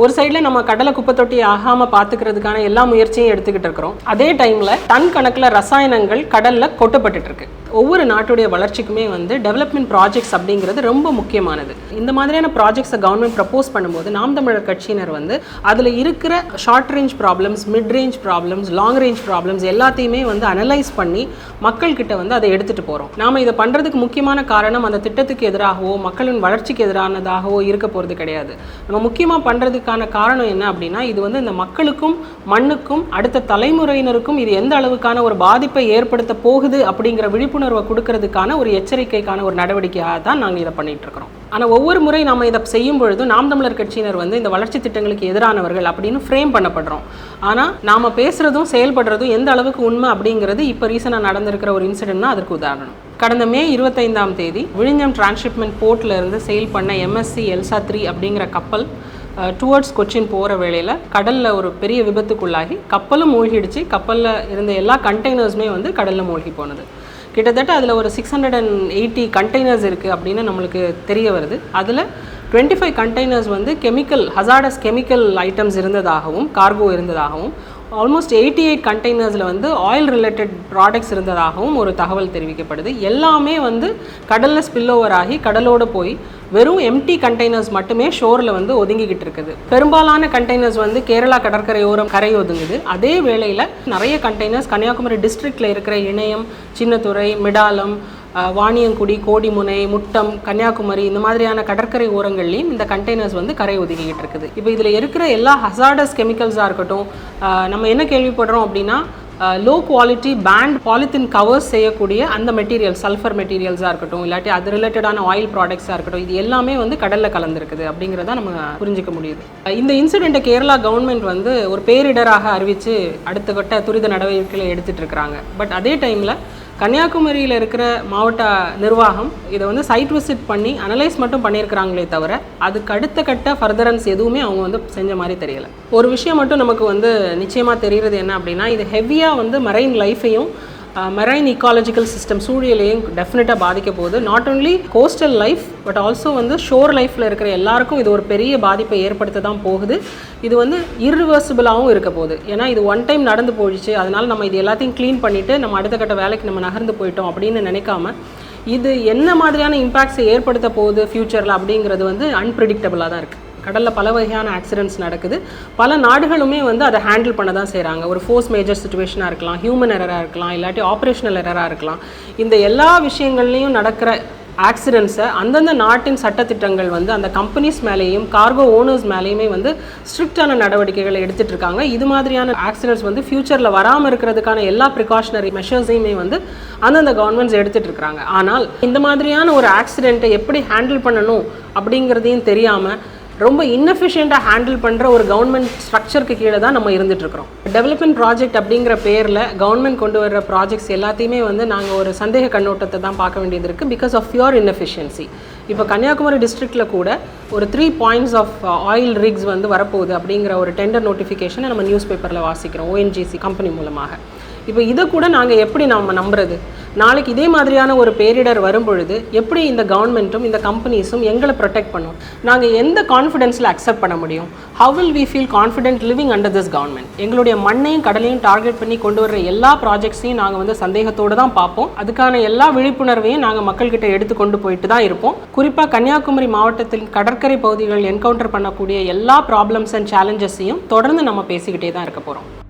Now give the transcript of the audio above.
ஒரு சைடில் நம்ம கடலை குப்பை தொட்டி ஆகாமல் பார்த்துக்கிறதுக்கான எல்லா முயற்சியும் எடுத்துக்கிட்டு இருக்கிறோம். அதே டைமில் டன் கணக்கில் ரசாயனங்கள் கடலில் கொட்டப்பட்டுட்டு இருக்கு. ஒவ்வொரு நாட்டுடைய வளர்ச்சிக்குமே வந்து டெவலப்மெண்ட் ப்ராஜெக்ட்ஸ் அப்படிங்கிறது ரொம்ப முக்கியமானது. இந்த மாதிரியான ப்ராஜெக்ட்ஸை கவர்மெண்ட் ப்ரப்போஸ் பண்ணும்போது நாம் தமிழர் கட்சியினர் வந்து அதில் இருக்கிற short range problems mid range problems long range problems எல்லாத்தையுமே வந்து அனலைஸ் பண்ணி மக்கள்கிட்ட வந்து அதை எடுத்துகிட்டு போகிறோம் நாம் இதை பண்ணுறதுக்கு முக்கியமான காரணம் அந்த திட்டத்துக்கு எதிராகவோ மக்களின் வளர்ச்சிக்கு எதிரானதாகவோ இருக்க போகிறது கிடையாது. நம்ம முக்கியமாக பண்ணுறதுக்கான காரணம் என்ன அப்படின்னா இது வந்து இந்த மக்களுக்கும் மண்ணுக்கும் அடுத்த தலைமுறையினருக்கும் இது எந்த அளவுக்கான ஒரு பாதிப்பை ஏற்படுத்த போகுது அப்படிங்கிற விழிப்புணர்வு கொடுக்கறதுக்கான ஒரு எச்சரிக்கைக்கான ஒரு நடவடிக்கையாக தான் நாங்கள் இதை பண்ணிட்டு இருக்கிறோம். ஆனால் ஒவ்வொரு முறை நம்ம இதை செய்யும் பொழுதும் நாம் தமிழர் கட்சியினர் வந்து இந்த வளர்ச்சி திட்டங்களுக்கு எதிரானவர்கள் அப்படின்னு ஃப்ரேம் பண்ணப்படுறோம். ஆனால் நாம் பேசுகிறதும் செயல்படுறதும் எந்த அளவுக்கு உண்மை அப்படிங்கிறது இப்போ ரீசனாக நடந்திருக்கிற ஒரு இன்சிடென்ட் தான் அதற்கு உதாரணம். கடந்த மே இருபத்தைந்தாம் தேதி விழிஞ்சம் டிரான்ஸ்ஷிப்மெண்ட் போர்ட்டில் இருந்து செயில் பண்ண எம்எஸ்சி எல்சா த்ரீ அப்படிங்கிற கப்பல் டுவர்ட்ஸ் கொச்சின் போகிற வேளையில் கடலில் ஒரு பெரிய விபத்துக்குள்ளாகி கப்பலும் மூழ்கிடுச்சு. கப்பலில் இருந்த எல்லா கண்டெய்னர்ஸுமே வந்து கடலில் மூழ்கி போனது. கிட்டத்தட்ட அதில் ஒரு six hundred and eighty containers இருக்குது அப்படின்னு நம்மளுக்கு தெரிய வருது. அதில் டுவெண்ட்டி ஃபைவ் கண்டெய்னர்ஸ் வந்து கெமிக்கல் ஹசார்டஸ் கெமிக்கல் ஐட்டம்ஸ் இருந்ததாகவும் கார்கோ இருந்ததாகவும் ஆல்மோஸ்ட் எயிட்டி எயிட் கண்டெய்னர்ஸில் வந்து ஆயில் ரிலேட்டட் ப்ராடக்ட்ஸ் இருந்ததாகவும் ஒரு தகவல் தெரிவிக்கப்படுது. எல்லாமே வந்து கடலில் ஸ்பில் ஓவர் ஆகி கடலோடு போய் வெறும் எம்டி கண்டெய்னர்ஸ் மட்டுமே ஷோரில் வந்து ஒதுங்கிக்கிட்டு இருக்குது. பெரும்பாலான கண்டெய்னர்ஸ் வந்து கேரளா கடற்கரையோரம் கரை ஒதுங்குது. அதே வேளையில் நிறைய கண்டெய்னர்ஸ் கன்னியாகுமரி டிஸ்ட்ரிக்டில் இருக்கிற இணையம் சின்னத்துறை மிடாலம் வாணியங்குடி கோடிமுனை முட்டம் கன்னியாகுமரி இந்த மாதிரியான கடற்கரை ஓரங்கள்லையும் இந்த கண்டெய்னர்ஸ் வந்து கரை ஒதுக்கிக்கிட்டு இருக்குது. இப்போ இதில் இருக்கிற எல்லா ஹசார்டஸ் கெமிக்கல்ஸாக இருக்கட்டும் நம்ம என்ன கேள்விப்படுறோம் அப்படின்னா low quality band polythene covers செய்யக்கூடிய அந்த மெட்டீரியல் சல்ஃபர் மெட்டீரியல்ஸாக இருக்கட்டும் இல்லாட்டி அது ரிலேட்டடான ஆயில் ப்ராடக்ட்ஸாக இருக்கட்டும் இது எல்லாமே வந்து கடலில் கலந்துருக்குது அப்படிங்கிறத நம்ம புரிஞ்சுக்க முடியுது. இந்த இன்சிடெண்ட்டை கேரளா கவர்மெண்ட் வந்து ஒரு பேரிடராக அறிவித்து அடுத்த கட்ட துரித நடவடிக்கைகளை எடுத்துகிட்டு இருக்கிறாங்க. பட் அதே டைமில் கன்னியாகுமரியில் இருக்கிற மாவட்ட நிர்வாகம் இதை வந்து சைட் விசிட் பண்ணி அனலைஸ் மட்டும் பண்ணியிருக்கிறாங்களே தவிர அதுக்கு அடுத்த கட்ட ஃபர்தரன்ஸ் எதுவுமே அவங்க வந்து செஞ்ச மாதிரி தெரியல. ஒரு விஷயம் மட்டும் நமக்கு வந்து நிச்சயமாக தெரிகிறது என்ன அப்படின்னா இது ஹெவியாக வந்து மரைன் லைஃபையும் மெரைன் இக்காலஜிக்கல் சிஸ்டம் சூழலையும் டெஃபினட்டாக பாதிக்க போகுது. Not only coastal life but also வந்து ஷோர் லைஃப்பில் இருக்கிற எல்லாருக்கும் இது ஒரு பெரிய பாதிப்பை ஏற்படுத்த தான் போகுது. இது வந்து இர்ரிவர்சிபிளாகவும் இருக்க போகுது. ஏன்னா இது ஒன் டைம் நடந்து போயிடுச்சு. அதனால் நம்ம இது எல்லாத்தையும் க்ளீன் பண்ணிவிட்டு நம்ம அடுத்த கட்ட வேலைக்கு நம்ம நகர்ந்து போயிட்டோம் அப்படின்னு நினைக்காம இது என்ன மாதிரியான இம்பாக்ட்ஸை ஏற்படுத்த போகுது ஃப்யூச்சரில் அப்படிங்கிறது வந்து அன்பிரிடிக்டபுளாக தான் இருக்குது கடலில் பல வகையான ஆக்சிடென்ட்ஸ் நடக்குது. பல நாடுகளுமே வந்து அதை ஹேண்டில் பண்ண தான் செய்கிறாங்க ஒரு ஃபோர்ஸ் மேஜர் சுச்சுவேஷனாக இருக்கலாம் ஹியூமன் எரராக இருக்கலாம் இல்லாட்டி ஆப்ரேஷனல் எரராக இருக்கலாம். இந்த எல்லா விஷயங்கள்லையும் நடக்கிற ஆக்சிடென்ட்ஸை அந்தந்த நாட்டின் சட்டத்திட்டங்கள் வந்து அந்த கம்பெனிஸ் மேலேயும் கார்கோ ஓனர்ஸ் மேலேயுமே வந்து ஸ்ட்ரிக்டான நடவடிக்கைகளை எடுத்துகிட்டு இருக்காங்க. இது மாதிரியான ஆக்சிடென்ட்ஸ் வந்து ஃபியூச்சரில் வராமல் இருக்கிறதுக்கான எல்லா ப்ரிகாஷனரி மெஷர்ஸையுமே வந்து அந்தந்த கவர்மெண்ட்ஸ் எடுத்துகிட்டு இருக்கிறாங்க ஆனால் இந்த மாதிரியான ஒரு ஆக்சிடெண்ட்டை எப்படி ஹேண்டில் பண்ணணும் அப்படிங்கிறதையும் தெரியாமல் ரொம்ப இன்னெஃபிஷியண்ட்டாக ஹேண்டில் பண்ணுற ஒரு கவர்மெண்ட் ஸ்ட்ரக்சருக்கு கீழே தான் நம்ம இருந்துட்டு இருக்கிறோம். டெவலப்மெண்ட் ப்ராஜெக்ட் அப்படிங்கிற பேரில் கவர்மெண்ட் கொண்டு வர்ற ப்ராஜெக்ட்ஸ் எல்லாத்தையுமே வந்து நாங்கள் ஒரு சந்தேக கண்ணோட்டத்தை தான் பார்க்க வேண்டியது இருக்குது பிகாஸ் ஆஃப் பியூர் inefficiency. இப்போ கன்னியாகுமரி டிஸ்ட்ரிக்டில் கூட ஒரு three points of oil rigs வந்து வரப்போகுது அப்படிங்கிற ஒரு டெண்டர் நோட்டிஃபிகேஷனை நம்ம நியூஸ் பேப்பரில் வாசிக்கிறோம் ஓஎன்ஜிசி கம்பெனி மூலமாக. இப்போ இதை கூட நாங்கள் எப்படி நம்ம நம்புறது? நாளைக்கு இதே மாதிரியான ஒரு பேரிடர் வரும் பொழுது எப்படி இந்த கவர்மெண்ட்டும் இந்த கம்பெனிஸும் எங்களை ப்ரொடெக்ட் பண்ணும்? நாங்கள் எந்த கான்ஃபிடென்ஸில் அக்செப்ட் பண்ண முடியும்? How will we feel confident living under this government எங்களுடைய மண்ணையும் கடலையும் டார்கெட் பண்ணி கொண்டு வர்ற எல்லா ப்ராஜெக்ட்ஸையும் நாங்கள் வந்து சந்தேகத்தோடு தான் பார்ப்போம். அதுக்கான எல்லா விழிப்புணர்வையும் நாங்கள் மக்கள்கிட்ட எடுத்து கொண்டு போயிட்டு தான் இருப்போம். குறிப்பாக கன்னியாகுமரி மாவட்டத்தில் கடற்கரை பகுதிகள் என்கவுண்டர் பண்ணக்கூடிய எல்லா ப்ராப்ளம்ஸ் அண்ட் சேலஞ்சஸையும் தொடர்ந்து நம்ம பேசிக்கிட்டே தான் இருக்க போகிறோம்